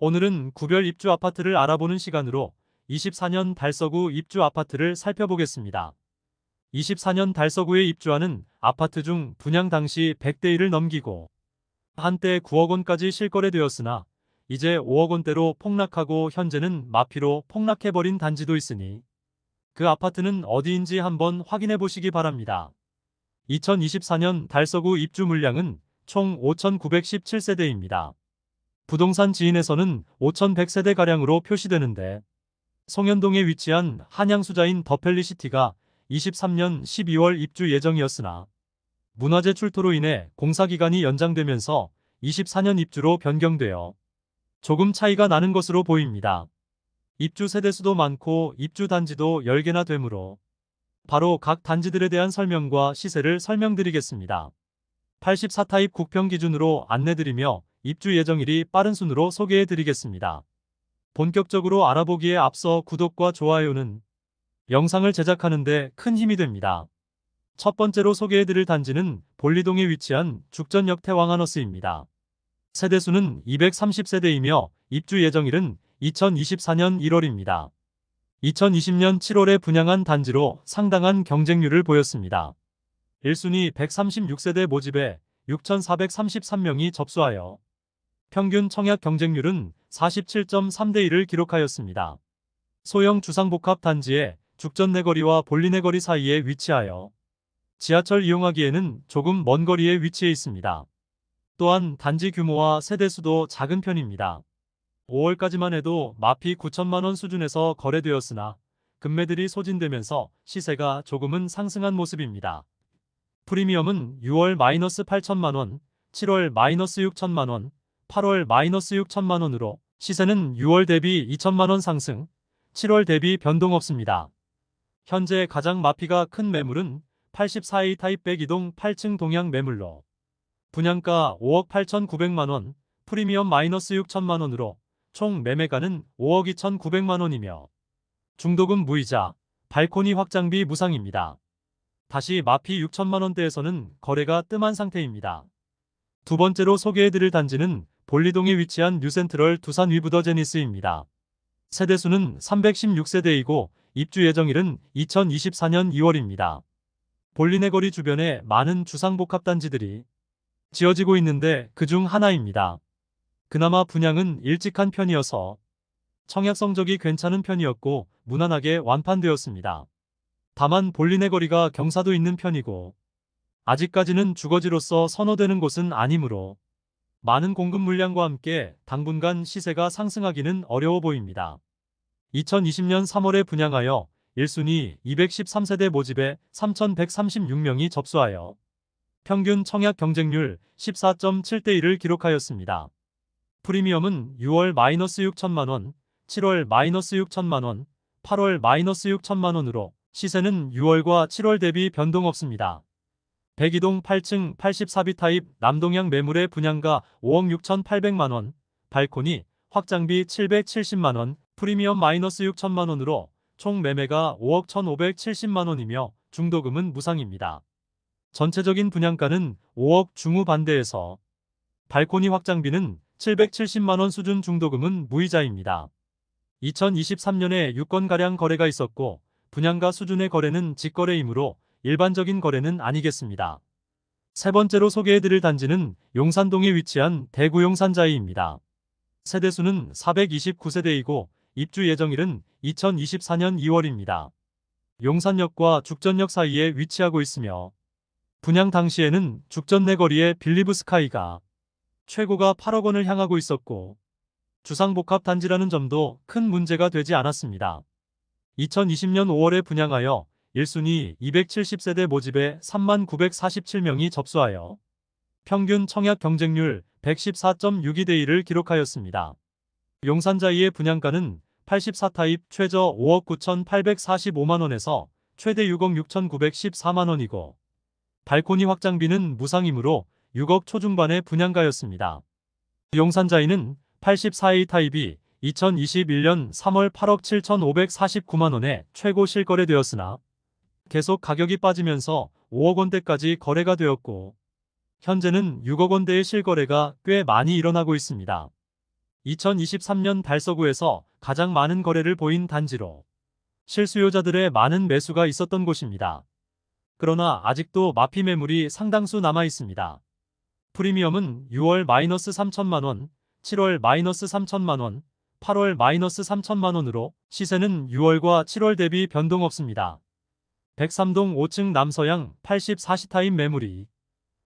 오늘은 구별 입주 아파트를 알아보는 시간으로 24년 달서구 입주 아파트를 살펴보겠습니다. 24년 달서구에 입주하는 아파트 중 분양 당시 100대 1을 넘기고 한때 9억 원까지 실거래되었으나 이제 5억 원대로 폭락하고 현재는 마피로 폭락해버린 단지도 있으니 그 아파트는 어디인지 한번 확인해 보시기 바랍니다. 2024년 달서구 입주 물량은 총 5,917세대입니다. 부동산 지인에서는 5,100세대가량으로 표시되는데 송현동에 위치한 한양수자인 더펠리시티가 23년 12월 입주 예정이었으나 문화재 출토로 인해 공사기간이 연장되면서 24년 입주로 변경되어 조금 차이가 나는 것으로 보입니다. 입주 세대수도 많고 입주 단지도 10개나 되므로 바로 각 단지들에 대한 설명과 시세를 설명드리겠습니다. 84타입 국평 기준으로 안내드리며 입주 예정일이 빠른 순으로 소개해드리겠습니다. 본격적으로 알아보기에 앞서 구독과 좋아요는 영상을 제작하는데 큰 힘이 됩니다. 첫 번째로 소개해드릴 단지는 볼리동에 위치한 죽전역 태왕하너스입니다. 세대수는 230세대이며 입주 예정일은 2024년 1월입니다. 2020년 7월에 분양한 단지로 상당한 경쟁률을 보였습니다. 1순위 136세대 모집에 6,433명이 접수하여 평균 청약 경쟁률은 47.3대 1을 기록하였습니다. 소형 주상복합 단지에 죽전 내거리와 볼리 내거리 사이에 위치하여 지하철 이용하기에는 조금 먼 거리에 위치해 있습니다. 또한 단지 규모와 세대 수도 작은 편입니다. 5월까지만 해도 마피 9천만원 수준에서 거래되었으나 금매들이 소진되면서 시세가 조금은 상승한 모습입니다. 프리미엄은 6월 마이너스 8천만원, 7월 마이너스 6천만원, 8월 마이너스 6천만 원으로 시세는 6월 대비 2천만 원 상승, 7월 대비 변동 없습니다. 현재 가장 마피가 큰 매물은 84A 타입 102동 8층 동양 매물로 분양가 5억 8,900만 원, 프리미엄 마이너스 6천만 원으로 총 매매가는 5억 2,900만 원이며 중도금 무이자, 발코니 확장비 무상입니다. 다시 마피 6천만 원대에서는 거래가 뜸한 상태입니다. 두 번째로 소개해드릴 단지는 볼리동에 위치한 뉴센트럴 두산 위브더 제니스입니다. 세대수는 316세대이고 입주 예정일은 2024년 2월입니다. 볼리네 거리 주변에 많은 주상복합 단지들이 지어지고 있는데 그 중 하나입니다. 그나마 분양은 일찍 한 편이어서 청약 성적이 괜찮은 편이었고 무난하게 완판되었습니다. 다만 볼리네 거리가 경사도 있는 편이고 아직까지는 주거지로서 선호되는 곳은 아니므로 많은 공급 물량과 함께 당분간 시세가 상승하기는 어려워 보입니다. 2020년 3월에 분양하여 1순위 213세대 모집에 3,136명이 접수하여 평균 청약 경쟁률 14.7대 1을 기록하였습니다. 프리미엄은 6월 마이너스 6천만원, 7월 마이너스 6천만원, 8월 마이너스 6천만원으로 시세는 6월과 7월 대비 변동 없습니다. 102동 8층 84비 타입 남동향 매물의 분양가 5억 6,800만원, 발코니, 확장비 770만원, 프리미엄 마이너스 6천만원으로 총 매매가 5억 1,570만원이며 중도금은 무상입니다. 전체적인 분양가는 5억 중후 반대에서 발코니 확장비는 770만원 수준 중도금은 무이자입니다. 2023년에 6건가량 거래가 있었고 분양가 수준의 거래는 직거래이므로 일반적인 거래는 아니겠습니다. 세 번째로 소개해드릴 단지는 용산동에 위치한 대구 용산자이입니다. 세대수는 429세대이고 입주 예정일은 2024년 2월입니다. 용산역과 죽전역 사이에 위치하고 있으며 분양 당시에는 죽전 내거리의 빌리브 스카이가 최고가 8억 원을 향하고 있었고 주상복합 단지라는 점도 큰 문제가 되지 않았습니다. 2020년 5월에 분양하여 1순위 270세대 모집에 3만 947명이 접수하여 평균 청약 경쟁률 114.62대 1을 기록하였습니다. 용산자이의 분양가는 84타입 최저 5억 9,845만원에서 최대 6억 6,914만원이고 발코니 확장비는 무상이므로 6억 초중반의 분양가였습니다. 용산자이는 84A 타입이 2021년 3월 8억 7,549만원에 최고 실거래되었으나 계속 가격이 빠지면서 5억 원대까지 거래가 되었고 현재는 6억 원대의 실거래가 꽤 많이 일어나고 있습니다. 2023년 달서구에서 가장 많은 거래를 보인 단지로 실수요자들의 많은 매수가 있었던 곳입니다. 그러나 아직도 마피 매물이 상당수 남아 있습니다. 프리미엄은 6월 마이너스 3천만 원, 7월 마이너스 3천만 원, 8월 마이너스 3천만 원으로 시세는 6월과 7월 대비 변동 없습니다. 103동 5층 남서양 80 40타임 매물이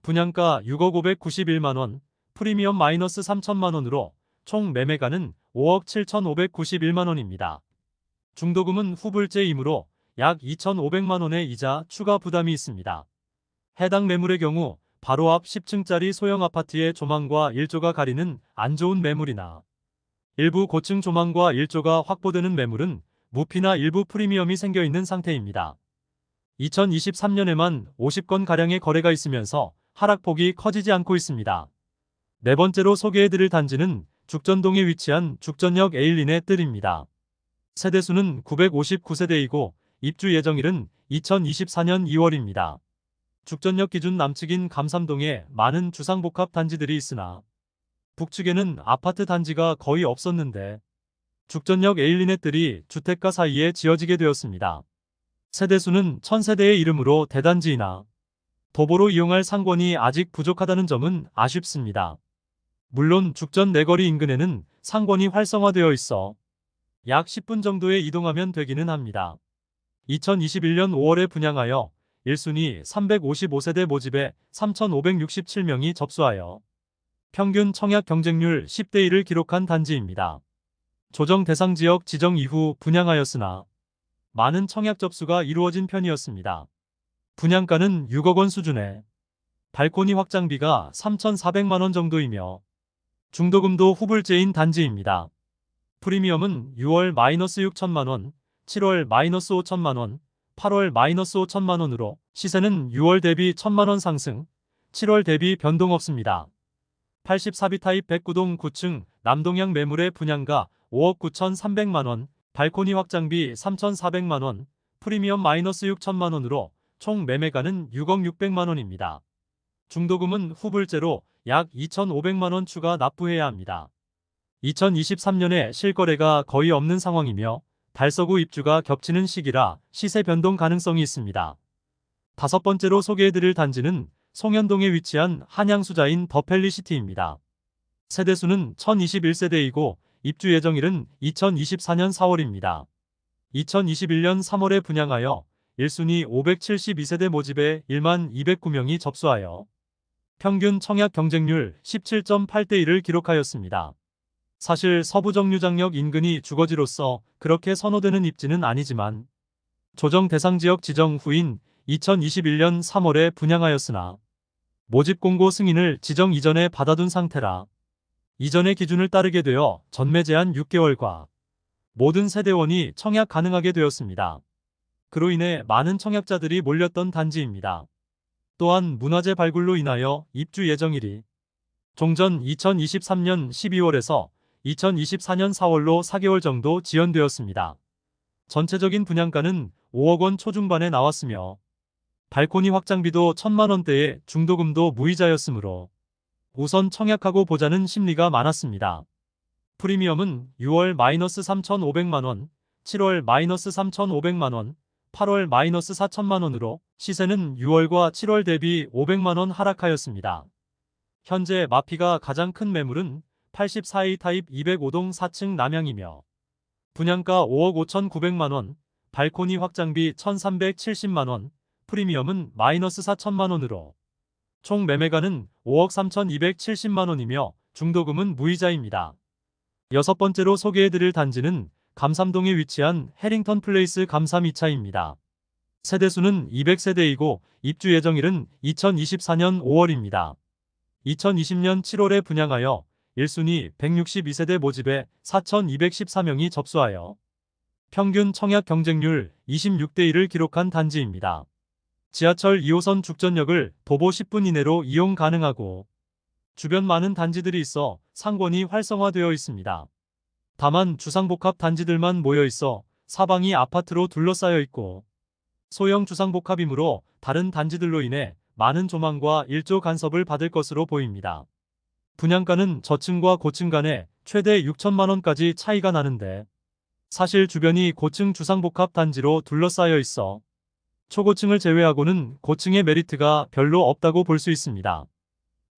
분양가 6억 591만 원, 프리미엄 마이너스 3천만 원으로 총 매매가는 5억 7,591만 원입니다. 중도금은 후불제이므로 약 2,500만 원의 이자 추가 부담이 있습니다. 해당 매물의 경우 바로 앞 10층짜리 소형 아파트의 조망과 일조가 가리는 안 좋은 매물이나 일부 고층 조망과 일조가 확보되는 매물은 무피나 일부 프리미엄이 생겨 있는 상태입니다. 2023년에만 50건 가량의 거래가 있으면서 하락폭이 커지지 않고 있습니다. 네 번째로 소개해드릴 단지는 죽전동에 위치한 죽전역 에일린의 뜰입니다. 세대수는 959세대이고 입주 예정일은 2024년 2월입니다. 죽전역 기준 남측인 감삼동에 많은 주상복합 단지들이 있으나 북측에는 아파트 단지가 거의 없었는데 죽전역 에일린의 뜰이 주택가 사이에 지어지게 되었습니다. 세대수는 1000세대의 이름으로 대단지이나 도보로 이용할 상권이 아직 부족하다는 점은 아쉽습니다. 물론 죽전 내거리 인근에는 상권이 활성화되어 있어 약 10분 정도에 이동하면 되기는 합니다. 2021년 5월에 분양하여 1순위 355세대 모집에 3,567명이 접수하여 평균 청약 경쟁률 10대 1을 기록한 단지입니다. 조정 대상 지역 지정 이후 분양하였으나 많은 청약 접수가 이루어진 편이었습니다. 분양가는 6억 원 수준에 발코니 확장비가 3,400만 원 정도이며 중도금도 후불제인 단지입니다. 프리미엄은 6월 마이너스 6천만 원, 7월 마이너스 5천만 원, 8월 마이너스 5천만 원으로 시세는 6월 대비 1천만 원 상승, 7월 대비 변동 없습니다. 84비 타입 109동 9층 남동향 매물의 분양가 5억 9천3백만 원, 발코니 확장비 3천4백만 원, 프리미엄 마이너스 6천만 원으로 총 매매가는 6억 6백만 원입니다. 중도금은 후불제로 약 2,500만 원 추가 납부해야 합니다. 2023년에 실거래가 거의 없는 상황이며 달서구 입주가 겹치는 시기라 시세 변동 가능성이 있습니다. 다섯 번째로 소개해드릴 단지는 송현동에 위치한 한양수자인 더펠리시티입니다. 세대수는 1021세대이고 입주 예정일은 2024년 4월입니다. 2021년 3월에 분양하여 1순위 572세대 모집에 1만 209명이 접수하여 평균 청약 경쟁률 17.8대 1을 기록하였습니다. 사실 서부 정류장역 인근이 주거지로서 그렇게 선호되는 입지는 아니지만 조정 대상 지역 지정 후인 2021년 3월에 분양하였으나 모집 공고 승인을 지정 이전에 받아둔 상태라 이전의 기준을 따르게 되어 전매 제한 6개월과 모든 세대원이 청약 가능하게 되었습니다. 그로 인해 많은 청약자들이 몰렸던 단지입니다. 또한 문화재 발굴로 인하여 입주 예정일이 종전 2023년 12월에서 2024년 4월로 4개월 정도 지연되었습니다. 전체적인 분양가는 5억 원 초중반에 나왔으며 발코니 확장비도 천만 원대에 중도금도 무이자였으므로 우선 청약하고 보자는 심리가 많았습니다. 프리미엄은 6월 마이너스 3,500만 원, 7월 마이너스 3,500만 원, 8월 마이너스 4천만 원으로 시세는 6월과 7월 대비 500만 원 하락하였습니다. 현재 마피가 가장 큰 매물은 84A 타입 205동 4층 남양이며 분양가 5억 5,900만 원, 발코니 확장비 1,370만 원, 프리미엄은 마이너스 4천만 원으로 총 매매가는 5억 3,270만 원이며 중도금은 무이자입니다. 여섯 번째로 소개해드릴 단지는 감삼동에 위치한 해링턴 플레이스 감삼 2차입니다. 세대수는 200세대이고 입주 예정일은 2024년 5월입니다. 2020년 7월에 분양하여 1순위 162세대 모집에 4,214명이 접수하여 평균 청약 경쟁률 26대 1을 기록한 단지입니다. 지하철 2호선 죽전역을 도보 10분 이내로 이용 가능하고 주변 많은 단지들이 있어 상권이 활성화되어 있습니다. 다만 주상복합 단지들만 모여 있어 사방이 아파트로 둘러싸여 있고 소형 주상복합이므로 다른 단지들로 인해 많은 조망과 일조 간섭을 받을 것으로 보입니다. 분양가는 저층과 고층 간에 최대 6천만 원까지 차이가 나는데 사실 주변이 고층 주상복합 단지로 둘러싸여 있어 초고층을 제외하고는 고층의 메리트가 별로 없다고 볼 수 있습니다.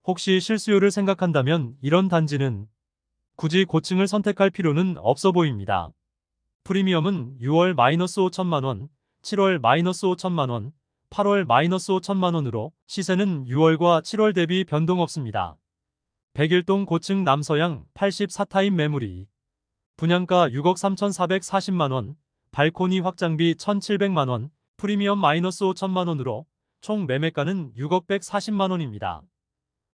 혹시 실수요를 생각한다면 이런 단지는 굳이 고층을 선택할 필요는 없어 보입니다. 프리미엄은 6월 마이너스 5천만 원, 7월 마이너스 5천만 원, 8월 마이너스 5천만 원으로 시세는 6월과 7월 대비 변동 없습니다. 백일동 고층 남서양 84타입 매물이 분양가 6억 3,440만 원, 발코니 확장비 1,700만 원, 프리미엄 마이너스 5천만 원으로 총 매매가는 6억 140만 원입니다.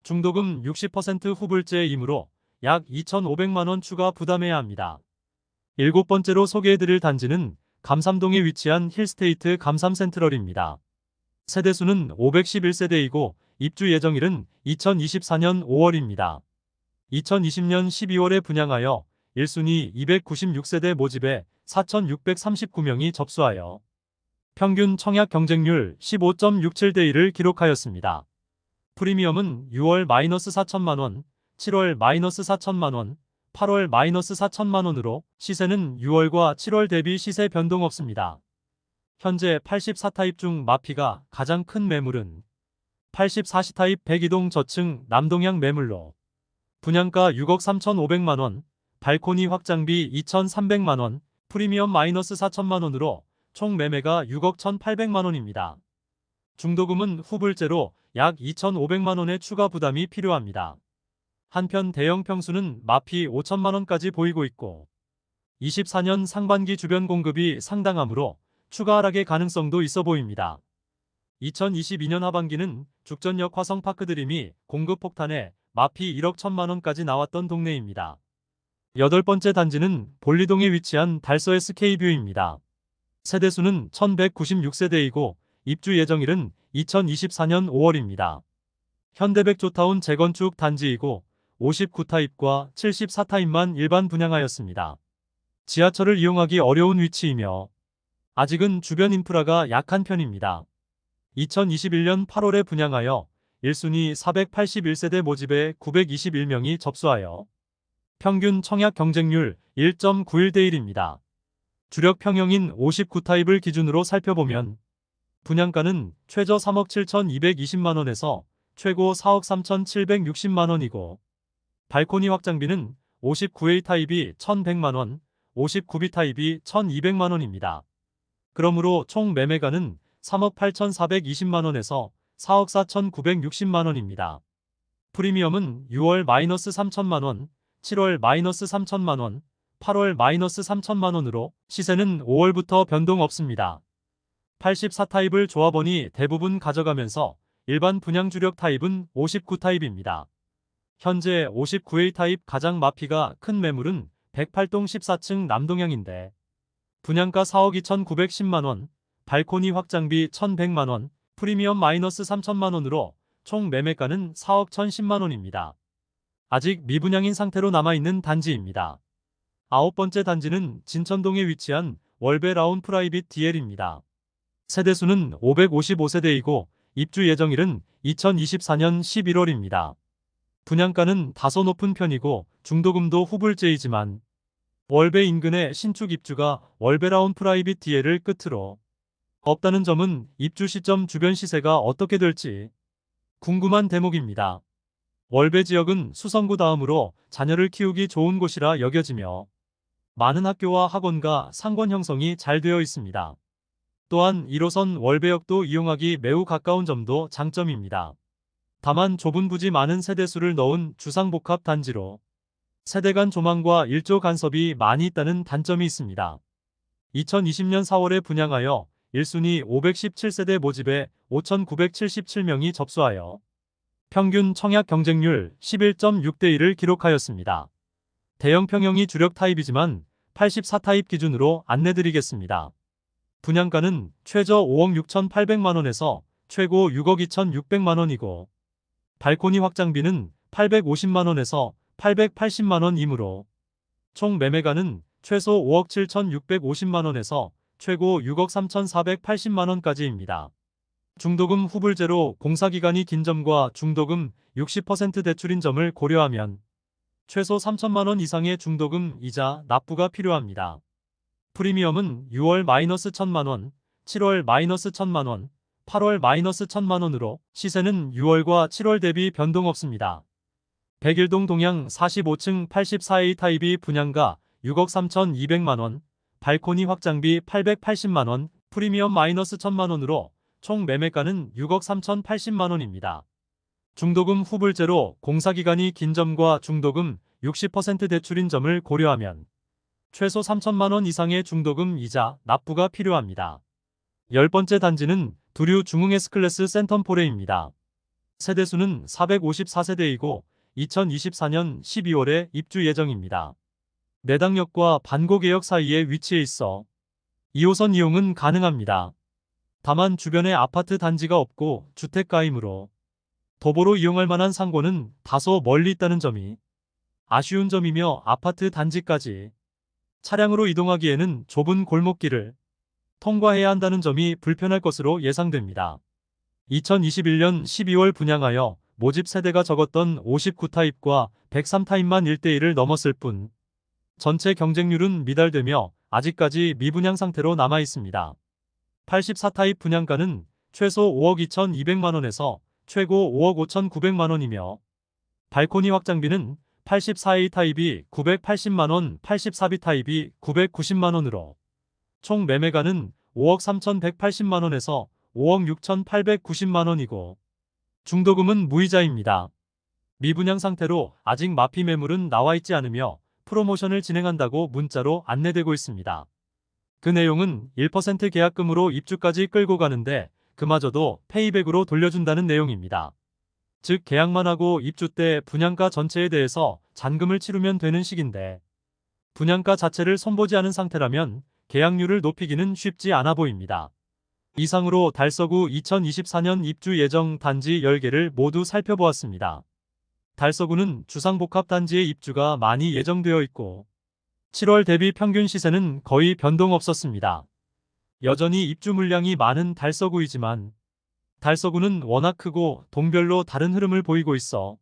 중도금 60% 후불제이므로 약 2,500만 원 추가 부담해야 합니다. 일곱 번째로 소개해드릴 단지는 감삼동에 위치한 힐스테이트 감삼센트럴입니다. 세대수는 511세대이고 입주 예정일은 2024년 5월입니다. 2020년 12월에 분양하여 1순위 296세대 모집에 4,639명이 접수하여 평균 청약 경쟁률 15.67대 1을 기록하였습니다. 프리미엄은 6월 마이너스 4천만 원, 7월 마이너스 4천만 원, 8월 마이너스 4천만 원으로 시세는 6월과 7월 대비 시세 변동 없습니다. 현재 84타입 중 마피가 가장 큰 매물은 84시타입 백이동 저층 남동향 매물로 분양가 6억 3,500만 원, 발코니 확장비 2,300만 원, 프리미엄 마이너스 4천만 원으로 총 매매가 6억 1,800만 원입니다. 중도금은 후불제로 약 2,500만 원의 추가 부담이 필요합니다. 한편 대형 평수는 마피 5천만 원까지 보이고 있고 24년 상반기 주변 공급이 상당하므로 추가 하락의 가능성도 있어 보입니다. 2022년 하반기는 죽전역 화성파크 드림이 공급 폭탄에 마피 1억 1천만 원까지 나왔던 동네입니다. 여덟 번째 단지는 볼리동에 위치한 달서 SK뷰입니다. 세대수는 1196세대이고 입주 예정일은 2024년 5월입니다. 현대백 조타운 재건축 단지이고 59타입과 74타입만 일반 분양하였습니다. 지하철을 이용하기 어려운 위치이며 아직은 주변 인프라가 약한 편입니다. 2021년 8월에 분양하여 1순위 481세대 모집에 921명이 접수하여 평균 청약 경쟁률 1.91대 1입니다. 주력 평형인 59타입을 기준으로 살펴보면 분양가는 최저 3억 7,220만원에서 최고 4억 3,760만원이고 발코니 확장비는 59A 타입이 1,100만원, 59B 타입이 1,200만원입니다. 그러므로 총 매매가는 3억 8,420만원에서 4억 4,960만원입니다. 프리미엄은 6월 마이너스 3천만원, 7월 마이너스 3천만원, 8월 마이너스 3천만 원으로 시세는 5월부터 변동 없습니다. 84타입을 조합원이 대부분 가져가면서 일반 분양 주력 타입은 59타입입니다. 현재 59A 타입 가장 마피가 큰 매물은 108동 14층 남동향인데 분양가 4억 2,910만원, 발코니 확장비 1,100만원, 프리미엄 마이너스 3천만원으로 총 매매가는 4억 1,010만원입니다. 아직 미분양인 상태로 남아있는 단지입니다. 아홉 번째 단지는 진천동에 위치한 월베 라운 프라이빗 DL입니다. 세대수는 555세대이고 입주 예정일은 2024년 11월입니다. 분양가는 다소 높은 편이고 중도금도 후불제이지만 월베 인근의 신축 입주가 월베라운 프라이빗 DL을 끝으로 없다는 점은 입주 시점 주변 시세가 어떻게 될지 궁금한 대목입니다. 월베 지역은 수성구 다음으로 자녀를 키우기 좋은 곳이라 여겨지며 많은 학교와 학원과 상권 형성이 잘 되어 있습니다. 또한 1호선 월배역도 이용하기 매우 가까운 점도 장점입니다. 다만 좁은 부지 많은 세대수를 넣은 주상복합 단지로 세대 간 조망과 일조 간섭이 많이 있다는 단점이 있습니다. 2020년 4월에 분양하여 1순위 517세대 모집에 5,977명이 접수하여 평균 청약 경쟁률 11.6대 1을 기록하였습니다. 대형 평형이 주력 타입이지만 84타입 기준으로 안내드리겠습니다. 분양가는 최저 5억 6,800만원에서 최고 6억 2,600만원이고 발코니 확장비는 850만원에서 880만원이므로 총 매매가는 최소 5억 7,650만원에서 최고 6억 3,480만원까지입니다. 중도금 후불제로 공사기간이 긴 점과 중도금 60% 대출인 점을 고려하면 최소 3천만 원 이상의 중도금 이자 납부가 필요합니다. 프리미엄은 6월 마이너스 1천만 원, 7월 마이너스 1천만 원, 8월 마이너스 1천만 원으로 시세는 6월과 7월 대비 변동 없습니다. 백일동 동양 45층 84A 타입이 분양가 6억 3천2백만 원, 발코니 확장비 880만 원, 프리미엄 마이너스 1천만 원으로 총 매매가는 6억 3천 80만 원입니다. 중도금 후불제로 공사기간이 긴 점과 중도금 60% 대출인 점을 고려하면 최소 3천만 원 이상의 중도금 이자 납부가 필요합니다. 열 번째 단지는 두류 중흥 S클래스 센텀포레입니다. 세대수는 454세대이고 2024년 12월에 입주 예정입니다. 내당역과 반고개역 사이에 위치해 있어 2호선 이용은 가능합니다. 다만 주변에 아파트 단지가 없고 주택가이므로 도보로 이용할 만한 상고는 다소 멀리 있다는 점이 아쉬운 점이며 아파트 단지까지 차량으로 이동하기에는 좁은 골목길을 통과해야 한다는 점이 불편할 것으로 예상됩니다. 2021년 12월 분양하여 모집 세대가 적었던 59타입과 103타입만 1대1을 넘었을 뿐 전체 경쟁률은 미달되며 아직까지 미분양 상태로 남아 있습니다. 84타입 분양가는 최소 5억 2,200만원에서 최고 5억 5,900만원이며 발코니 확장비는 84A 타입이 980만원, 84B 타입이 990만원으로 총 매매가는 5억 3,180만원에서 5억 6,890만원이고 중도금은 무이자입니다. 미분양 상태로 아직 마피 매물은 나와 있지 않으며 프로모션을 진행한다고 문자로 안내되고 있습니다. 그 내용은 1% 계약금으로 입주까지 끌고 가는데 그마저도 페이백으로 돌려준다는 내용입니다. 즉 계약만 하고 입주 때 분양가 전체에 대해서 잔금을 치르면 되는 식인데 분양가 자체를 손보지 않은 상태라면 계약률을 높이기는 쉽지 않아 보입니다. 이상으로 달서구 2024년 입주 예정 단지 10개를 모두 살펴보았습니다. 달서구는 주상복합단지의 입주가 많이 예정되어 있고 7월 대비 평균 시세는 거의 변동 없었습니다. 여전히 입주 물량이 많은 달서구이지만 달서구는 워낙 크고 동별로 다른 흐름을 보이고 있어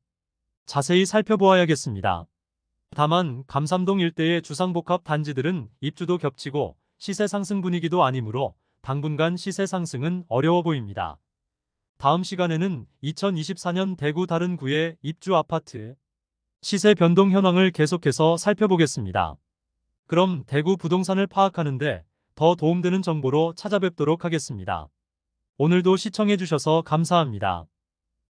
자세히 살펴보아야겠습니다. 다만 감삼동 일대의 주상복합 단지들은 입주도 겹치고 시세 상승 분위기도 아니므로 당분간 시세 상승은 어려워 보입니다. 다음 시간에는 2024년 대구 다른 구의 입주 아파트 시세 변동 현황을 계속해서 살펴보겠습니다. 그럼 대구 부동산을 파악하는데 더 도움되는 정보로 찾아뵙도록 하겠습니다. 오늘도 시청해주셔서 감사합니다.